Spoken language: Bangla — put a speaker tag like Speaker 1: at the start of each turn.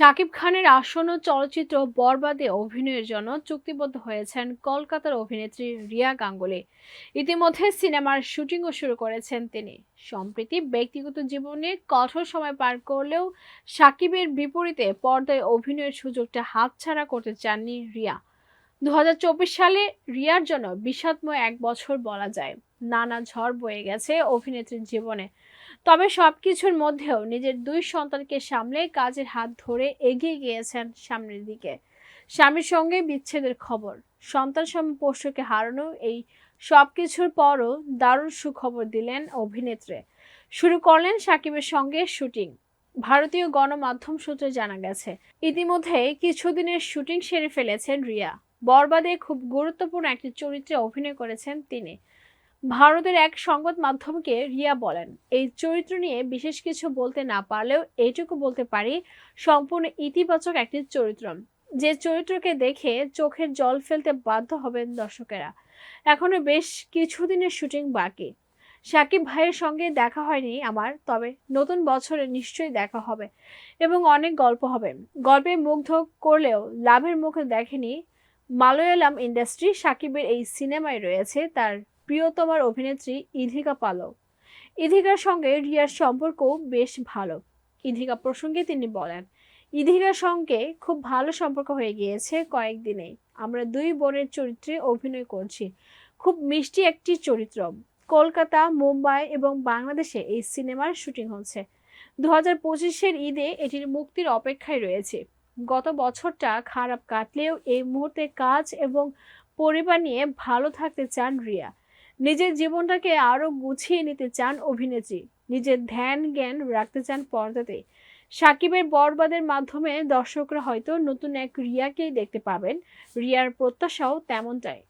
Speaker 1: শাকিব খানের আসন্ন চলচ্চিত্র বরবাদে অভিনয়ের জন্য চুক্তিবদ্ধ হয়েছেন কলকাতার অভিনেত্রী রিয়া গাঙ্গুলি। ইতিমধ্যে সিনেমার শুটিংও শুরু করেছেন তিনি। সম্প্রতি ব্যক্তিগত জীবনে কঠোর সময় পার করলেও শাকিবের বিপরীতে পর্দায় অভিনয়ের সুযোগটা হাতছাড়া করতে চাননি রিয়া। দু হাজার চব্বিশ সালে রিয়ার জন্য বিষাদময় এক বছর বলা যায়। নানা ঝড় বয়ে গেছে অভিনেত্রীর জীবনে। তবে সবকিছুর মধ্যেও নিজের দুই সন্তানকে সামলে কাজের হাত ধরে এগিয়ে গিয়েছেন সামনের দিকে। স্বামীর সঙ্গে বিচ্ছেদের খবর, সন্তান সম পোষ্যকে হারানো, এই সবকিছুর পরও দারুণ সুখবর দিলেন অভিনেত্রী। শুরু করলেন সাকিবের সঙ্গে শুটিং। ভারতীয় গণমাধ্যম সূত্রে জানা গেছে, ইতিমধ্যে কিছুদিনের শুটিং সেরে ফেলেছেন রিয়া। বরবাদে খুব গুরুত্বপূর্ণ একটি চরিত্রে অভিনয় করেছেন তিনি। ভারতের এক সংবাদ মাধ্যমকে রিয়া বলেন, এই চরিত্র নিয়ে বিশেষ কিছু বলতে না পারলেও এইটুকু বলতে পারি, সম্পূর্ণ ইতিবাচক একটি চরিত্র। যে চরিত্রকে দেখে চোখের জল ফেলতে বাধ্য হবেন দর্শকেরা। এখনও বেশ কিছুদিনের শুটিং বাকি। সাকিব ভাইয়ের সঙ্গে দেখা হয়নি আমার, তবে নতুন বছরে নিশ্চয়ই দেখা হবে এবং অনেক গল্প হবে। গল্পে মুগ্ধ করলেও লাভের মুখে দেখেনি মালয়ালাম ইন্ডাস্ট্রি সাকিবের এই সিনেমায় রয়েছে তার প্রিয়তমার অভিনেত্রী ইধিকা পালক। ইধিকার সঙ্গে রিয়ার সম্পর্ক বেশ ভালো। ইধিকা প্রসঙ্গে তিনি বলেন, ইধিকার সঙ্গে খুব ভালো সম্পর্ক হয়ে গিয়েছে কয়েকদিনেই আমরা দুই বোনের চরিত্রে অভিনয় করছি। খুব মিষ্টি একটি চরিত্র কলকাতা, মুম্বাই এবং বাংলাদেশে এই সিনেমার শুটিং হচ্ছে। দু হাজার পঁচিশের ঈদে এটির মুক্তির অপেক্ষায় রয়েছে। গত বছরটা খারাপ কাটলেও এই মুহূর্তে কাজ এবং পরিবার নিয়ে ভালো থাকতে চান রিয়া। নিজের জীবনটাকে আরও গুছিয়ে নিতে চান অভিনেত্রী। নিজের ধ্যান জ্ঞান রাখতে চান পর্দাতে। সাকিবের বরবাদের মাধ্যমে দর্শকরা হয়তো নতুন এক রিয়াকেই দেখতে পাবেন। রিয়ার প্রত্যাশাও তেমনটাই।